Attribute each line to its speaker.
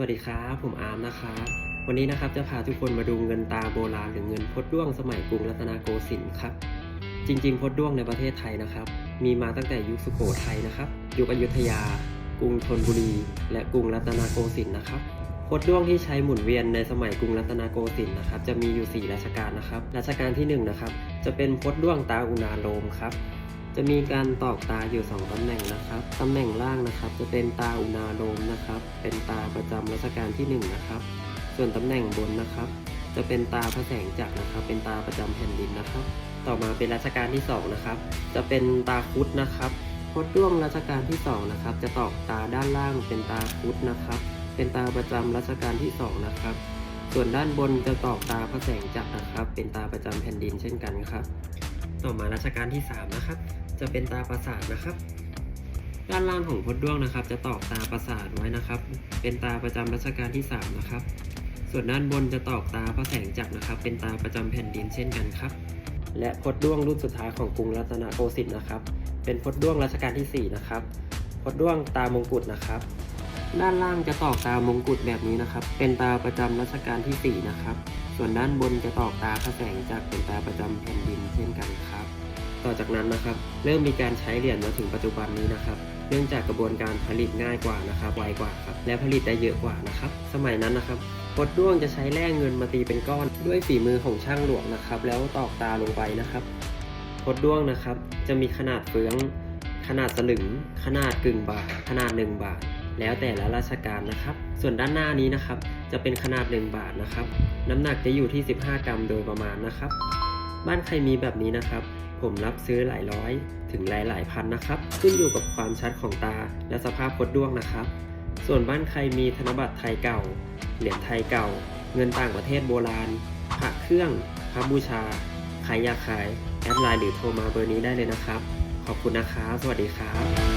Speaker 1: วัสดีครับผมอาร์มนะครับวันนี้นะครับจะพาทุกคนมาดูเงินตาโบราณหรือเงินพดด้วงสมัยกรุงรัตนโกสินทร์ครับ จริง ๆ พดด้วงในประเทศไทยนะครับ มีมาตั้งแต่ยุคสุโขทัยนะครับ ยุคอยุธยา กรุงธนบุรี และกรุงรัตนโกสินทร์นะครับพดด้วงที่ใช้หมุนเวียนในสมัยกรุงรัตนโกสินทร์นะครับ จะมีอยู่ 4รัชกาลนะครับรัชกาลที่1นะครับจะเป็นพดด้วงตาอุณาโลมครับ จะมีการตอกตาอยู่ 2ตำแหน่งนะครับตำแหน่งล่างนะครับ จะเป็นตาอุณาโลมนะครับ เป็นตาประจำรัชกาลที่ 1 นะครับ ส่วนตำแหน่งบนนะครับ จะเป็นตาพระแสงจักรนะครับ เป็นตาประจำแผ่นดินนะครับ ต่อมาเป็นรัชกาลที่ 2 นะครับ จะเป็นตาคุดนะครับพดด้วงรัชกาลที่ 2 นะครับ จะตอกตาด้านล่างเป็นตาคุดนะครับ เป็นตาประจำรัชกาลที่ 2 นะครับ ส่วนด้านบนจะตอกตาพระแสงจักรนะครับ เป็นตาประจำแผ่นดินเช่นกันครับ ต่อมารัชกาลที่ 3 นะครับ จะเป็นตาประสาทนะครับ ด้านล่างของพดด้วงนะครับ จะตอกตาประสาทไว้นะครับ เป็นตาประจำรัชกาลที่ 3 นะครับ ส่วนด้านบนจะตอกตาพระแสงจักรนะครับ เป็นตาประจำแผ่นดินเช่นกันครับ และพดด้วงรุ่นสุดท้ายของกรุงรัตนโกสินทร์นะครับ เป็นพดด้วงรัชกาลที่ 4 นะครับพดด้วงตามงกุฎนะครับ ด้านล่างจะตอกตามงกุฎแบบนี้นะครับ เป็นตาประจำรัชกาลที่ 4 นะครับ ส่วนด้านบนจะตอกตาพระแสงจักรเป็นตาประจำแผ่นดินเช่นกันครับ ต่อจากนั้นนะครับ เริ่มมีการใช้เหรียญมาถึงปัจจุบันนี้นะครับ เนื่องจากกระบวนการผลิตง่ายกว่านะครับไวกว่าครับและผลิตได้เยอะกว่านะครับ สมัยนั้นนะครับพดด้วงจะใช้แร่เงินมาตีเป็นก้อนด้วยฝีมือของช่างหลวงนะครับ แล้วตอกตาลงไปนะครับพดด้วงนะครับ จะมีขนาดเฟือง ขนาดสลึง ขนาดกึ่งบาท ขนาด 1 บาท แล้วแต่ละราชการนะครับ ส่วนด้านหน้านี้นะครับ จะเป็นขนาด 1 บาทนะครับ น้ำหนักจะอยู่ที่ 15 กรัมโดยประมาณนะครับ บ้านใครมีแบบนี้นะครับ ผมรับซื้อหลายร้อย ถึงหลายหลายพันนะครับ ขึ้นอยู่กับความชัดของตาและสภาพพดด้วงนะครับ ส่วนบ้านใครมีธนบัตรไทยเก่า เหรียญไทยเก่า เงินต่างประเทศโบราณพระเครื่องพระบูชาใครอยากขายแอดไลน์หรือโทรมาเบอร์นี้ได้เลยนะครับ ขอบคุณนะครับ สวัสดีครับ